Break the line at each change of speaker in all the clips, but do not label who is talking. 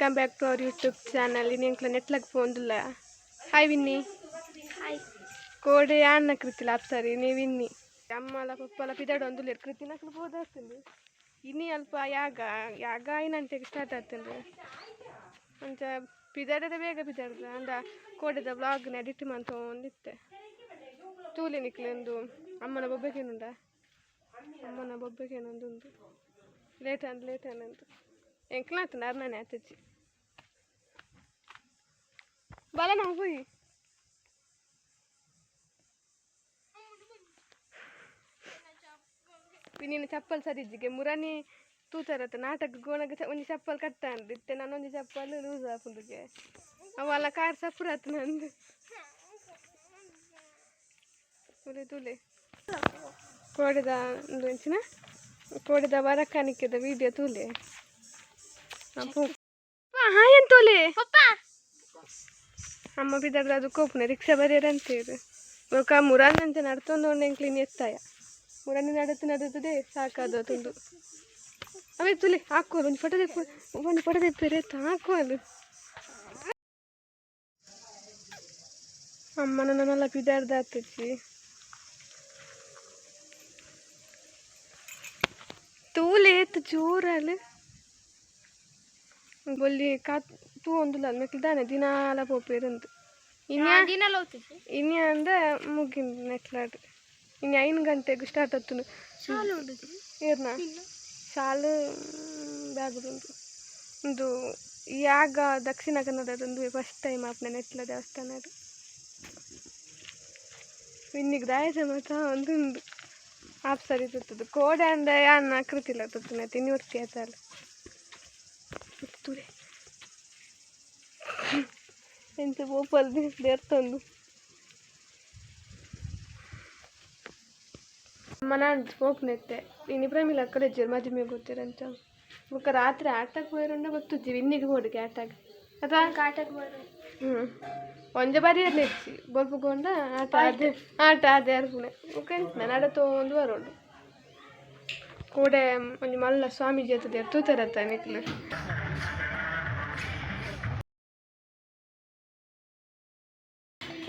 Welcome back to our YouTube channel ಇನ್ನು ಎಂಕ್ಲ ನೆಟ್ ಲಗ್ ಫೋನ್ಲ ಹಾಯ್
ವಿನ್ನಿ
ಹೈ ಕೋಡೆ ಯಾಣ್ಣ ಕೃತಿ ಲಾಪ್ ಸರಿ ನೀವು ಇನ್ನಿ ಅಮ್ಮಲ ಪಪ್ಪಲ ಪಿದಾಡು ಒಂದು ಕೃತಿ ನಕ್ಲು ಬೋದಿ ಇನ್ನಿ ಅಲ್ಪ ಯಾಗ ಯಾಗ ಏನಂತ ಸ್ಟಾರ್ಟ್ ಆಗ್ತೇನೆ ರೀ ಒಂಚ ಪಿದಾಡದ ಬೇಗ ಪಿದಾಡ್ದ. ಅಂದ ಕೋಡೆದ ಬ್ಲಾಗ್ ನಡಿಟ್ ಮಂತ ಒಂದಿತ್ತೆ. ತೂಲಿ ನಿಕ್ಲೆಂದು ಅಮ್ಮನ ಬೊಬ್ಬೆಗೇನುಂಡ ಅಮ್ಮನ ಬೊಬ್ಬೆಗೇನೊಂದು ಲೇಟ್ ಅಂದ್. ಲೇಟ್ ಅನ್ನಂದು ಎಂಕ್ಲಾತ್ ನಾರ್ನಾನೆ ಆತಜ್ಜಿ. ಬಲ ನಾವು ಹೋಯಿ ನೀನು ಚಪ್ಪಲ್ ಸರಿಜ್ಜಿಗೆ ಮುರಾನಿ ತೂತಾರತ್ತ ನಾಟಕ ಗೋಣಗ ಒಂಜಿ ಚಪ್ಪಲ್ ಕಟ್ಟಿತ್ತೆ ಅಂದಿತ್ತೆ ನಾನೊಂಜಿ ಚಪ್ಪಲ್ ಲೂಸ್ ಹಾಕೊಂಡ್ಗೆ ಅವಲ್ಲ ಕಾರ್ ಸಪ್ರಾತ್ ನಂದು ತುಲೆ ತುಲೆ ಕೋಡಿದ ಒಂದು ಇಂಚಿನ ಕೋಡಿದ ಬರಕಾನಿಕ್ಕಿದ ವಿಡಿಯೋ ತೂಲೆ ಅಪ್ಪು ಹಾಯ್ ಅಂತೋಲೆ
ಪಪ್ಪ
ಅಮ್ಮ ಬಿದ್ದಾದ್ರೆ ಅದು ಕೋಪನೆ ರಿಕ್ಷಾ ಬರೆಯರಂತೇರು ఒక ಮುರಾನ್ ಅಂತ ನಡ್ತೊಂದು ಒಂದು ಕ್ಲೀನ್ ಎತ್ತಾಯ. ಮುರಾನಿ ನಡತ್ತು ನಡತದೆ ಸಾಕಾದ ತುಂಡು. ಅವೇ ತುಲಿ, ಹಾಕು ಒಂದು ಫೋಟೋ ತೆಪ್ಪ ಒಂದು ಫೋಟೋ ಹಾಕು ಹಾಕೋದು ಅಮ್ಮ ನನ್ನೆಲ್ಲ ಬಿದ್ದಾಡ್ದ ಆಗ್ತೈತಿ ತೂಲೆ ಎತ್ತು ಜೋರಲ್ಲಿ ಬೊಲ್ಲಿ ಕಾ ತೂ ಒಂದುಲ್ಲ ಮೆಕ್ಲಿದಾನೆ ದಿನಾಲ ಪೋಪೇರಂದು ಇನ್ಯಾ
ದಿನ ಲೋತಿದ್ದೆ
ಇನ್ಯ ಅಂದ ಮುಗಿಂದು ನೆಟ್ಲಾಡು ಇನ್ನು ಐದು ಗಂಟೆಗೆ ಸ್ಟಾರ್ಟ್ ಆಯ್ತು
ಶಾಲು
ಏರ್ನ? ಶಾಲು ಬ್ಯಾಗುದುಂಟು. ಒಂದು ಯಾಗ ದಕ್ಷಿಣ ಕನ್ನಡದೊಂದು ಫಸ್ಟ್ ಟೈಮ್ ಆಪ್ನೆ ನೆಟ್ಲ ದೇವಸ್ಥಾನ ಅದು. ಇನ್ನಿಗೆ ದಾಯಸ ಮಾತ್ರ ಒಂದು ಉಂಡು ಆಪ್ ಸರಿ ತುತ್ತದು ಕೋಡೆ ಅಂದ ಯಾನ್ ಕೃತಿಲ್ಲ ಆಯ್ತಲ್ಲ ತುಡೆ ಎಂತ ಬೋಪಲ್ ದೇರ್ತೊಂದು ಮನ ಹೋಗ್ನೆತ್ತೆ ಇನ್ನು ಇಬ್ರಾಹಿಮಿಲ್ಲ ಅಕ್ಕಡೆ ಜರ್ ಮದುವೆ ಗೊತ್ತಿರಂತ ಬೊಕ್ಕ ರಾತ್ರಿ ಆಟಕ್ಕೆ ಹೋಯ್ರಂಡ ಗೊತ್ತಿದ್ದೀವಿ ಇನ್ನಿಗೆ ಹೋಡಿಗೆ ಆಟಕ್ಕೆ ಅಥವಾ
ಕಾಟಕ್ಕೆ ಬರೋ
ಹ್ಞೂ ಒಂಜ ಬಾರಿ ಇರಲಿ ಹೆಚ್ಚಿ ಬೊಲ್ಪುಗೊಂಡ ಆಟ ಅದೇ ಆಟ ಅದೇ ಅರ್ಪುಣೆ ಓಕೆ ನನ್ನಡ ತೊಗೊಂಡು ಬರೋಡು ಕೂಡೆ ಒಂಜಿ ಮಲ್ಲ ಸ್ವಾಮೀಜಿ ಹತ್ತದ ತೂತಾರತ್ತ ನಿಕ್ಲು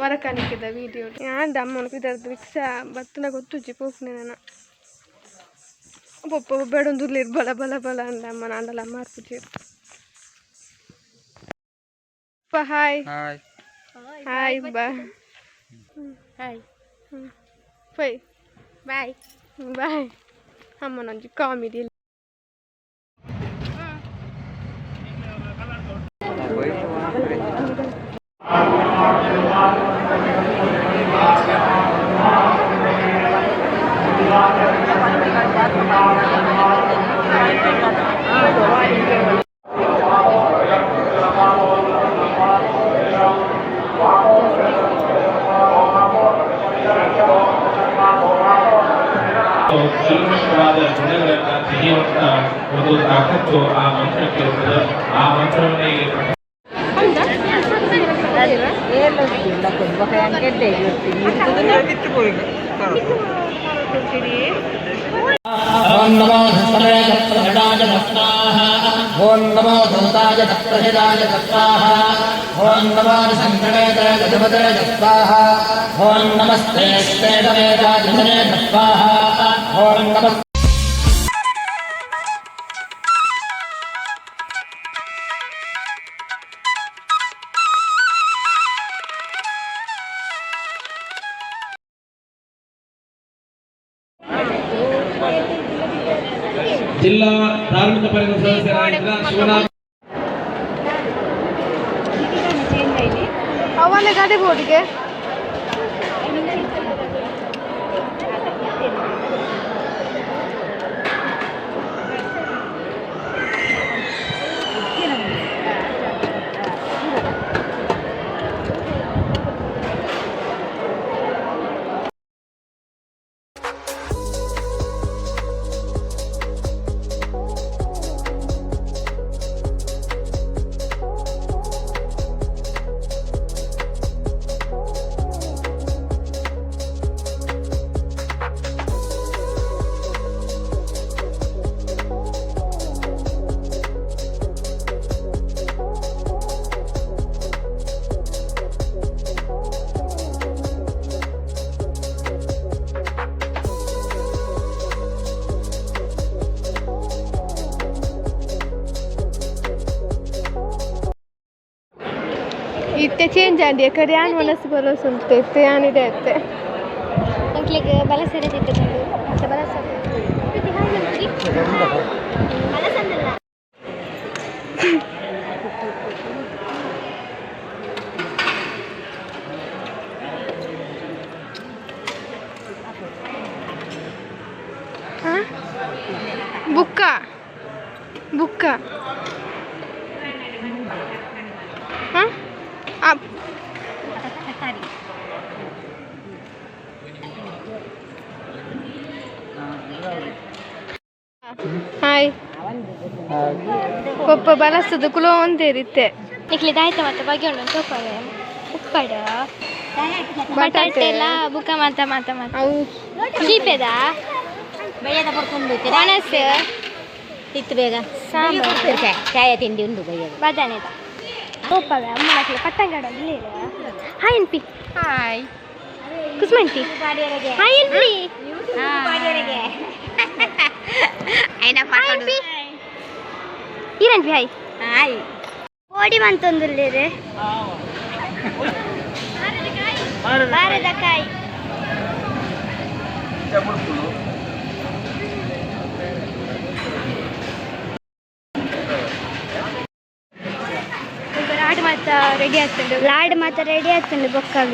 ವರಕಾನಿಕ್ಕಿದ ವಿಡಿಯೋ ಯಾಂಡ ಅಮ್ಮನ ಪಿದರ್ದು ರಿಕ್ಷಾ ಬತ್ತನ ಗೊತ್ತುಜ್ಜಿ ಪೋಪ್ನೆ ನಾನು ಪೊಪ್ಪ ಬೇಡೊಂದು ಇರ್ಲಿ ಬಲ ಬಲ ಬಲ ಅಂದ ಅಮ್ಮ ನಾಂಡಲ್ಲ ಮಾರ್ಪುಜಿ ಹಾಯ್
ಹಾಯ್
ಹಾಯ್ ಬಾ
ಹಾಯ್
ಪೈ
ಬಾಯ್
ಬಾಯ್ ಅಮ್ಮನೊಂಜಿ ಕಾಮಿಡಿ
ಒಂದು ತಾಕತ್ತು ಆ ಮಂತ್ರಕ್ಕೆ ಇರ್ತದೆ ಆ ಮಂತ್ರವನ್ನೇ ಓಂ
ನಮೋ ಧಸ್ತಮಯ ಪ್ರಹಟಾಯ ಭಕ್ತಾಹ ಓಂ ನಮೋ ಧೂತಾಯ ಪ್ರಹಟಾಯ ಭಕ್ತಾಹ ಓಂ ನಮೋ ಸಂಘವೇತರ ಗಜಪತರ ಜಪ್ತಾಹ ಓಂ ನಮಸ್ತೆ ಶ್ವೇತವೇದ ಜನೇ ಜಪ್ತಾಹ ಓಂ ನಮಸ್ತೆ
ಜಿಲ್ಲಾ ಧಾರ್ಮಿಕ ಪರಿಣಾಮ ಸದಸ್ಯರಾಗಿದ್ದ ಶಿವನಾಥ
ಅವನ ಗಾಡಿ ಬೋರ್ಡ್ಗೆ. ఇట్టే అండి ఎక్కడ అని మనసు భరోసా ఉంటుంది ఎత్తే అని
ఎత్తే అంట్లకి బల సరే తిట్టండి అంత బల
సరే బుక్క బుక్క ಹಾಯ್. ಪಪ್ಪ ಬಲಸದು ಕುಲೋ ರೀತಿ.
ಇಕ್ಲಿ ದಾಯ್ತ ಮತ್ತೆ ಬಗೆ ಉಂಡು ತೋಪಡೆ ಉಪ್ಪಡ. ಬಟಾಟೆ. ಎಲ್ಲ ಬುಕ ಮಾತ ಮಾತ ಮಾತ ಚೀಪೆದ ಒಣಸು.
ಇತ್ತು ಬೇಗ.
ಸಾಂಬಾರು.
ಚಾಯ ತಿಂಡಿ ಉಂಡು ಬೈಯದು
ಬದಾನೆದ ತೋಪವೆ ಅಮ್ಮ ಮಕ್ಕಳು ಪಟ್ಟಂಗಡ ಹಾಯ್ ಅನ್ಪಿ
ಹಾಯ್.
ಕುಸ್ಮಂತಿ ಹಾಯ್ ಅನ್ಪಿ ಈರನ್ಪಿ ಹಾಯ್
ಹಾಯ್
ಓಡಿ ಬಂತೊಂದುಲ್ಲೇರೆ ಬಾರದ ಕಾಯಿ ಲಾಡ್ ಮಾತ ರೆಡಿ ಆಗ್ತದೆ ಲಾಡ್ ಮಾತ ರೆಡಿ ಆಗ್ತದೆ ಬೊಕ್ಕಾಗ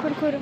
ಕುರ್ಕುರು